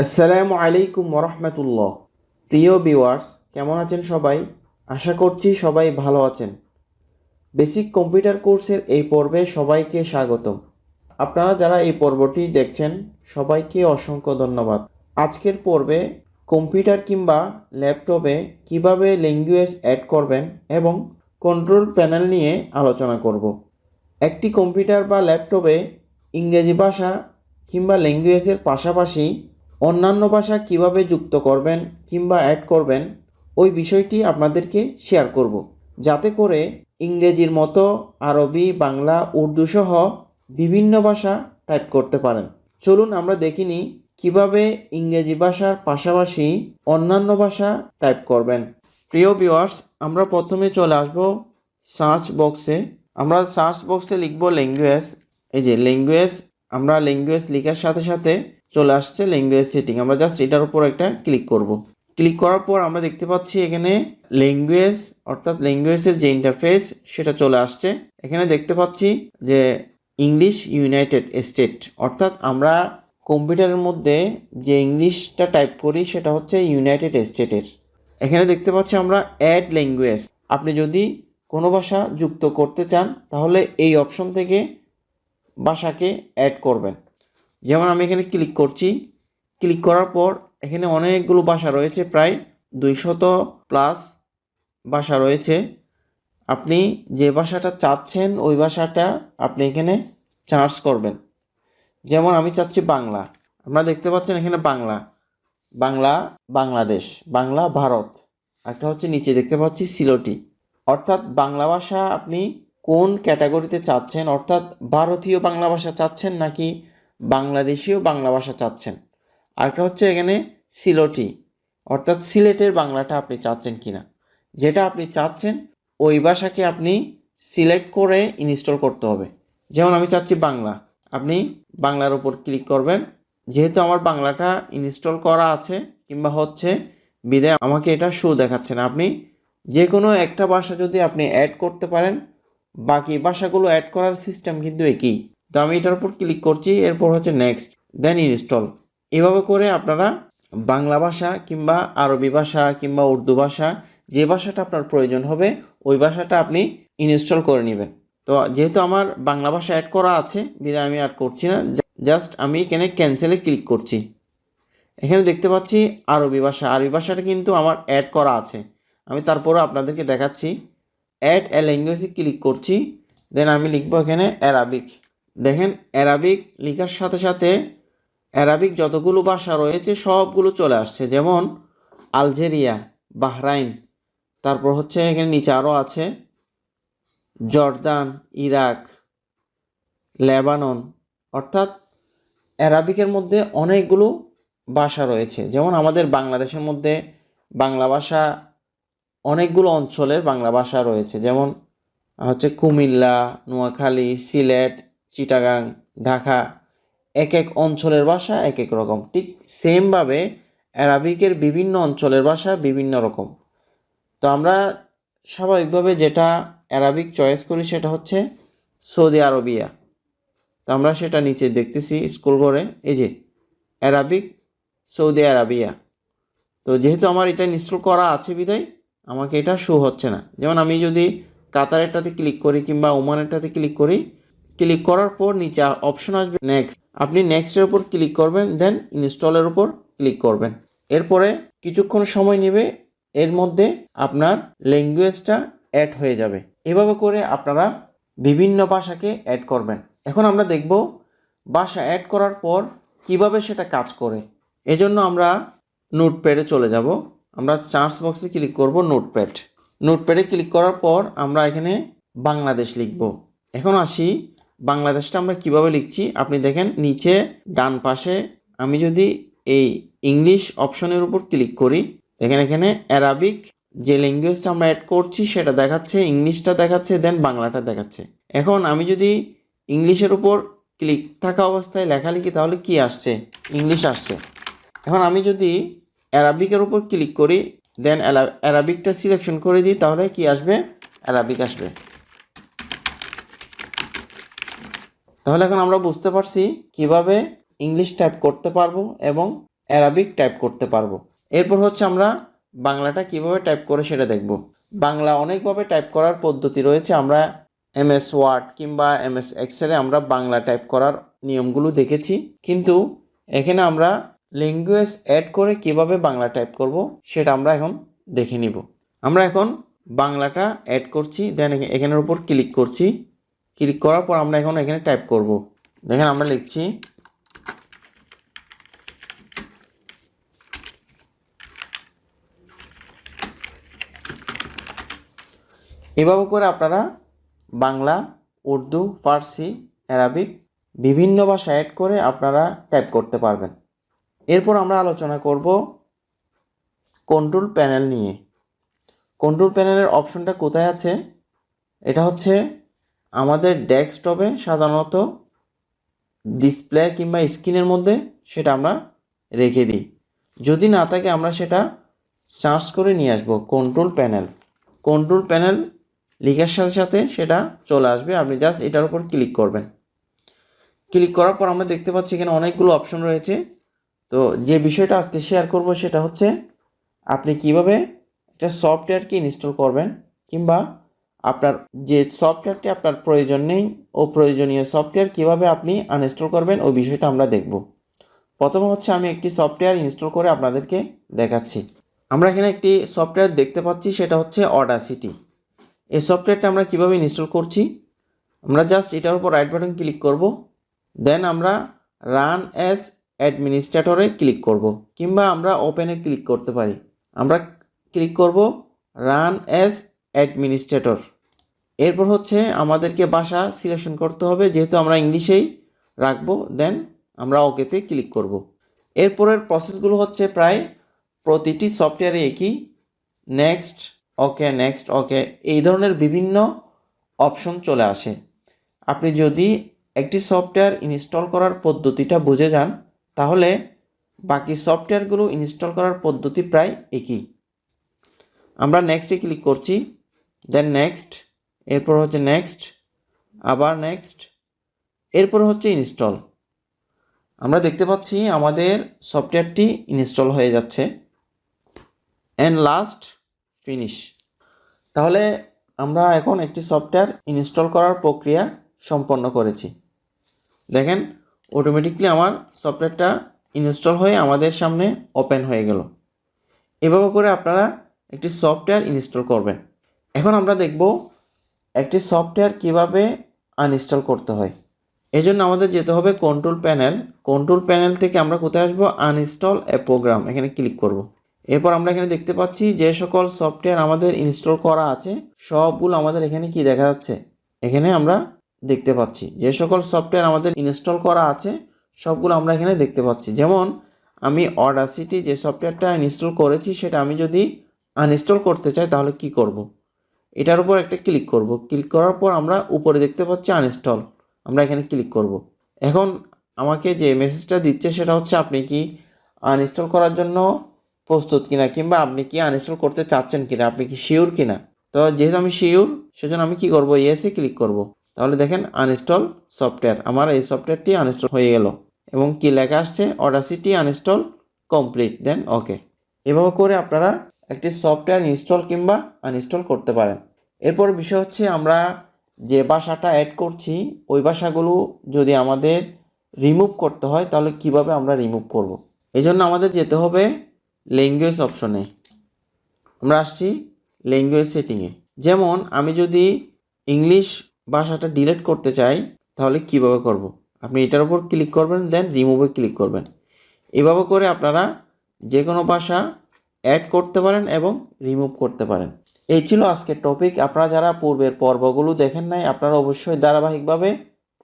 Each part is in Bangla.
আসসালামু আলাইকুম ওরহমতুল্লাহ। প্রিয় ভিউয়ার্স, কেমন আছেন সবাই? আশা করছি সবাই ভালো আছেন। বেসিক কম্পিউটার কোর্সের এই পর্বে সবাইকে স্বাগতম। আপনারা যারা এই পর্বটি দেখছেন, সবাইকে অসংখ্য ধন্যবাদ। আজকের পর্বে কম্পিউটার কিংবা ল্যাপটপে কীভাবে ল্যাঙ্গুয়েজ অ্যাড করবেন এবং কন্ট্রোল প্যানেল নিয়ে আলোচনা করব। একটি কম্পিউটার বা ল্যাপটপে ইংরেজি ভাষা কিংবা ল্যাঙ্গুয়েজের পাশাপাশি অন্যান্য ভাষা কীভাবে যুক্ত করবেন কিংবা অ্যাড করবেন, ওই বিষয়টি আপনাদেরকে শেয়ার করব। যাতে করে ইংরেজির মতো আরবি, বাংলা, উর্দু সহ বিভিন্ন ভাষা টাইপ করতে পারেন। চলুন আমরা দেখিনি কীভাবে ইংরেজি ভাষার পাশাপাশি অন্যান্য ভাষা টাইপ করবেন। প্রিয় ভিউয়ার্স আমরা প্রথমে চলে আসব সার্চ বক্সে আমরা সার্চ বক্সে লিখব ল্যাঙ্গুয়েজ এই যে ল্যাঙ্গুয়েজ আমরা ল্যাঙ্গুয়েজ লেখার সাথে সাথে চলে আসছে ল্যাঙ্গুয়েজ সেটিং আমরা জাস্ট এটার উপর একটা ক্লিক করব। ক্লিক করার পর আমরা দেখতে পাচ্ছি এখানে ল্যাঙ্গুয়েজ অর্থাৎ ল্যাঙ্গুয়েজের যে ইন্টারফেস সেটা চলে আসছে। এখানে দেখতে পাচ্ছি যে ইংলিশ ইউনাইটেড স্টেট অর্থাৎ আমরা কম্পিউটারের মধ্যে যে ইংলিশটা টাইপ করি, সেটা হচ্ছে ইউনাইটেড স্টেটের এখানে দেখতে পাচ্ছি আমরা অ্যাড ল্যাঙ্গুয়েজ আপনি যদি কোনো ভাষা যুক্ত করতে চান, তাহলে এই অপশন থেকে ভাষাকে অ্যাড করবেন। যেমন আমি এখানে ক্লিক করছি ক্লিক করার পর এখানে অনেকগুলো ভাষা রয়েছে, প্রায় দুইশত প্লাস ভাষা রয়েছে। আপনি যে ভাষাটা চাচ্ছেন, ওই ভাষাটা আপনি এখানে চার্জ করবেন। যেমন আমি চাচ্ছি বাংলা, আপনারা দেখতে পাচ্ছেন এখানে বাংলা বাংলা বাংলাদেশ, বাংলা ভারত, একটা হচ্ছে নিচে, দেখতে পাচ্ছি সিলোটি। অর্থাৎ বাংলা ভাষা আপনি কোন ক্যাটাগরিতে চাচ্ছেন, অর্থাৎ ভারতীয় বাংলা ভাষা চাচ্ছেন নাকি বাংলাদেশীয় বাংলা ভাষা চাচ্ছেন। আরেকটা হচ্ছে এখানে সিলোটি। অর্থাৎ সিলেটের বাংলাটা আপনি চাচ্ছেন কিনা। যেটা আপনি চাচ্ছেন, ওই ভাষাকে আপনি সিলেক্ট করে ইনস্টল করতে হবে। যেমন আমি চাচ্ছি বাংলা। আপনি বাংলার উপর ক্লিক করবেন। যেহেতু আমার বাংলাটা ইনস্টল করা আছে, কিংবা হচ্ছে বিদায়, আমাকে এটা শো দেখাচ্ছে না। আপনি যে কোনো একটা ভাষা যদি আপনি অ্যাড করতে পারেন, বাকি ভাষাগুলো অ্যাড করার সিস্টেম কিন্তু একই। তো আমি এটার উপর ক্লিক করছি, এরপর হচ্ছে নেক্সট দেন ইনস্টল এভাবে করে আপনারা বাংলা ভাষা কিংবা আরবি ভাষা কিংবা উর্দু ভাষা যে ভাষাটা আপনার প্রয়োজন হবে, ওই ভাষাটা আপনি ইনস্টল করে নেবেন। তো যেহেতু আমার বাংলা ভাষা অ্যাড করা আছে, বিধায় আমি অ্যাড করছি না জাস্ট আমি এখানে ক্যান্সেলে ক্লিক করছি। এখানে দেখতে পাচ্ছি আরবি ভাষা, আরবি ভাষাটা কিন্তু আমার অ্যাড করা আছে। আমি তারপরে আপনাদেরকে দেখাচ্ছি অ্যাড এ ল্যাঙ্গুয়েজে ক্লিক করছি দেন আমি লিখব এখানে অ্যারাবিক দেখেন, অ্যারাবিক লেখার সাথে সাথে অ্যারাবিক যতগুলো ভাষা রয়েছে, সবগুলো চলে আসছে। যেমন আলজেরিয়া, বাহরাইন, তারপর হচ্ছে এখানে নিচে আরও আছে, জর্দান, ইরাক, লেবানন। অর্থাৎ অ্যারাবিকের মধ্যে অনেকগুলো ভাষা রয়েছে। যেমন আমাদের বাংলাদেশের মধ্যে বাংলা ভাষা অনেকগুলো অঞ্চলের বাংলা ভাষা রয়েছে। যেমন হচ্ছে কুমিল্লা, নোয়াখালী, সিলেট চিটাগাং, ঢাকা এক এক অঞ্চলের ভাষা এক এক রকম। ঠিক সেমভাবে অ্যারাবিকের বিভিন্ন অঞ্চলের ভাষা বিভিন্ন রকম। তো আমরা স্বাভাবিকভাবে যেটা অ্যারাবিক চয়েস করি সেটা হচ্ছে সৌদি আরবিয়া। তো আমরা সেটা নিচে দেখতেছি স্কুল করে এই যে অ্যারাবিক সৌদি আরবিয়া। তো যেহেতু আমার এটা ইনস্টল করা আছে বিদায়, আমাকে এটা শো হচ্ছে না। যেমন আমি যদি কাতারেরটাতে ক্লিক করি কিংবা ওমানেরটাতে ক্লিক করি ক্লিক করার পর নিচে অপশন আসবে নেক্সট আপনি নেক্সটের উপর ক্লিক করবেন দেন ইনস্টলের উপর ক্লিক করবেন। এরপরে কিছুক্ষণ সময় নেবে, এর মধ্যে আপনার ল্যাঙ্গুয়েজটা অ্যাড হয়ে যাবে। এভাবে করে আপনারা বিভিন্ন ভাষাকে অ্যাড করবেন। এখন আমরা দেখব ভাষা অ্যাড করার পর কীভাবে সেটা কাজ করে। এজন্য আমরা নোটপ্যাডে চলে যাব। আমরা চার্জ বক্সে ক্লিক করব নোটপ্যাড নোটপ্যাডে ক্লিক করার পর আমরা এখানে বাংলাদেশ লিখব। এখন আসি বাংলাদেশটা আমরা কীভাবে লিখছি? আপনি দেখেন, নিচে, ডান পাশে, আমি যদি এই ইংলিশ অপশনের উপর ক্লিক করি, দেখেন এখানে অ্যারাবিক যে ল্যাঙ্গুয়েজটা আমরা অ্যাড করছি, সেটা দেখাচ্ছে ইংলিশটা দেখাচ্ছে দেন বাংলাটা দেখাচ্ছে। এখন আমি যদি ইংলিশের উপর ক্লিক থাকা অবস্থায় লেখা লিখি, তাহলে কি আসছে? ইংলিশ আসছে। এখন আমি যদি অ্যারাবিকের উপর ক্লিক করি দেন অ্যারাবিকটা সিলেকশন করে দিই, তাহলে কি আসবে? অ্যারাবিক আসবে। তাহলে এখন আমরা বুঝতে পারছি কীভাবে ইংলিশ টাইপ করতে পারব এবং অ্যারাবিক টাইপ করতে পারব। এরপর হচ্ছে আমরা বাংলাটা কীভাবে টাইপ করে সেটা দেখব। বাংলা অনেকভাবে টাইপ করার পদ্ধতি রয়েছে। আমরা এম এস ওয়ার্ড কিংবা এম এস এক্সেলে আমরা বাংলা টাইপ করার নিয়মগুলো দেখেছি। কিন্তু এখানে আমরা ল্যাঙ্গুয়েজ অ্যাড করে কীভাবে বাংলা টাইপ করব সেটা আমরা এখন দেখে নিব। আমরা এখন বাংলাটা অ্যাড করছি দেন এখানের উপর ক্লিক করছি। ক্লিক করার পর আমরা এখন এখানে টাইপ করব। দেখেন আমরা লিখছি, এভাবে করে আপনারা বাংলা, উর্দু, ফার্সি, অ্যারাবিক বিভিন্ন ভাষা অ্যাড করে আপনারা টাইপ করতে পারবেন। এরপর আমরা আলোচনা করব কন্ট্রোল প্যানেল নিয়ে। কন্ট্রোল প্যানেলের অপশনটা কোথায় আছে? এটা হচ্ছে আমাদের ডেস্কটপে সাধারণত ডিসপ্লে কিংবা স্ক্রিনের মধ্যে সেটা আমরা রেখে দিই। যদি না থাকে আমরা সেটা সার্চ করে নিয়ে আসব কন্ট্রোল প্যানেল। কন্ট্রোল প্যানেল লিখার সাথে সাথে সেটা চলে আসবে। আপনি জাস্ট এটার উপর ক্লিক করবেন। ক্লিক করার পর আমরা দেখতে পাচ্ছি এখানে অনেকগুলো অপশন রয়েছে। তো যে বিষয়টা আজকে শেয়ার করব সেটা হচ্ছে আপনি কীভাবে একটা সফটওয়্যারকে ইনস্টল করবেন কিংবা আপনার যে সফটওয়্যারটি আপনার প্রয়োজন নেই, ও প্রয়োজনীয় সফটওয়্যার কীভাবে আপনি আনইনস্টল করবেন, ওই বিষয়টা আমরা দেখব। প্রথমে হচ্ছে আমি একটি সফটওয়্যার ইনস্টল করে আপনাদেরকে দেখাচ্ছি। আমরা এখানে একটি সফটওয়্যার দেখতে পাচ্ছি, সেটা হচ্ছে অডাসিটি এই সফটওয়্যারটা আমরা কীভাবে ইনস্টল করছি? আমরা জাস্ট এটার উপর রাইট বাটন ক্লিক করব দেন আমরা রান অ্যাজ অ্যাডমিনিস্ট্রেটরে ক্লিক করব, কিংবা আমরা ওপেনে ক্লিক করতে পারি। আমরা ক্লিক করব রান অ্যাজ অ্যাডমিনিস্ট্রেটর এরপর হচ্ছে আমাদেরকে ভাষা সিলেকশন করতে হবে, যেহেতু আমরা ইংলিশেই রাখব দেন আমরা ওকেতে ক্লিক করব। এরপরের প্রসেসগুলো হচ্ছে প্রায় প্রতিটি সফটওয়্যারে একই নেক্সট ওকে নেক্সট ওকে এই ধরনের বিভিন্ন অপশন চলে আসে। আপনি যদি একটি সফটওয়্যার ইনস্টল করার পদ্ধতিটা বুঝে যান, তাহলে বাকি সফটওয়্যারগুলো ইনস্টল করার পদ্ধতি প্রায় একই। আমরা নেক্সটে ক্লিক করছি দেন নেক্সট এরপর হচ্ছে নেক্সট আবার নেক্সট এরপর হচ্ছে ইনস্টল আমরা দেখতে পাচ্ছি আমাদের সফটওয়্যারটি ইনস্টল হয়ে যাচ্ছে। অ্যান্ড লাস্ট ফিনিশ তাহলে আমরা এখন একটি সফটওয়্যার ইনস্টল করার প্রক্রিয়া সম্পন্ন করেছি। দেখেন অটোমেটিকলি আমার সফটওয়্যারটা ইনস্টল হয়ে আমাদের সামনে ওপেন হয়ে গেল। এভাবে করে আপনারা একটি সফটওয়্যার ইনস্টল করবেন। এখন আমরা দেখব একটি সফটওয়্যার কীভাবে আনইনস্টল করতে হয়? এই জন্য আমাদের যেতে হবে কন্ট্রোল প্যানেল কন্ট্রোল প্যানেল থেকে আমরা কোথায় আসব? আনইনস্টল এ প্রোগ্রাম এখানে ক্লিক করব। এরপর আমরা এখানে দেখতে পাচ্ছি যে সকল সফটওয়্যার আমাদের ইনস্টল করা আছে। সবগুলো আমাদের এখানে কি দেখা যাচ্ছে? এখানে আমরা দেখতে পাচ্ছি যে সকল সফটওয়্যার আমাদের ইনস্টল করা আছে। সবগুলো আমরা এখানে দেখতে পাচ্ছি। যেমন, আমি অডাসিটি যে সফটওয়্যারটা ইনস্টল করেছি, সেটা আমি যদি আনইনস্টল করতে চাই, তাহলে কি করব। এটার উপর একটা ক্লিক করব। ক্লিক করার পর আমরা উপরে দেখতে পাচ্ছি আনইনস্টল আমরা এখানে ক্লিক করব। এখন আমাকে যে মেসেজটা দিচ্ছে সেটা হচ্ছে, আপনি কি আনইনস্টল করার জন্য প্রস্তুত কিনা কিংবা আপনি কি আনইনস্টল করতে চাচ্ছেন কিনা, আপনি কি শিওর কিনা? তো যেহেতু আমি শিওর সেজন্য আমি কি করব? ইয়েসে ক্লিক করব। তাহলে দেখেন আনইনস্টল সফটওয়্যার আমার এই সফটওয়্যারটি আনইনস্টল হয়ে গেল এবং কি লেখা আসছে? Audacity uninstall complete then okay এভাবে করে আপনারা একটি সফটওয়্যার ইনস্টল কিংবা আনইনস্টল করতে পারেন এরপর বিষয় হচ্ছে আমরা যে ভাষাটা অ্যাড করছি, ওই ভাষাগুলো যদি আমাদের রিমুভ করতে হয়, তাহলে কীভাবে আমরা রিমুভ করব। এই জন্য আমাদের যেতে হবে ল্যাঙ্গুয়েজ অপশনে আমরা আসছি ল্যাঙ্গুয়েজ সেটিংয়ে যেমন আমি যদি ইংলিশ ভাষাটা ডিলিট করতে চাই, তাহলে কীভাবে করব। আপনি এটার উপর ক্লিক করবেন দেন রিমুভে ক্লিক করবেন এভাবে করে আপনারা যে কোনো ভাষা অ্যাড করতে পারেন এবং রিমুভ করতে পারেন। এই ছিল আজকের টপিক আপনারা যারা পূর্বের পর্বগুলো দেখেন নাই, আপনারা অবশ্যই ধারাবাহিকভাবে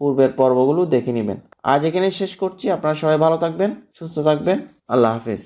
পূর্বের পর্বগুলো দেখে নেবেন। আজ এখানে শেষ করছি। আপনারা সবাই ভালো থাকবেন, সুস্থ থাকবেন। আল্লাহ হাফেজ।